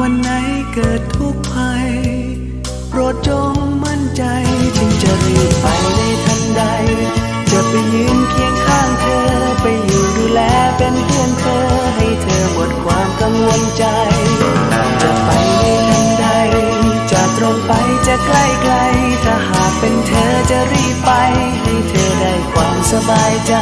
วันไหนเกิดทุกข์ภัย โปรดจงมั่นใจจึงจะรีบไปในทันใด จะไปยืนเคียงข้างเธอ ไปอยู่ดูแลเป็นเพื่อนเธอ ให้เธอหมดความกังวลใจ จะไปในทันใด จะตรงไปจะใกล้ไกล ถ้าหากเป็นเธอจะรีบไป ให้เธอได้ความสบายใจ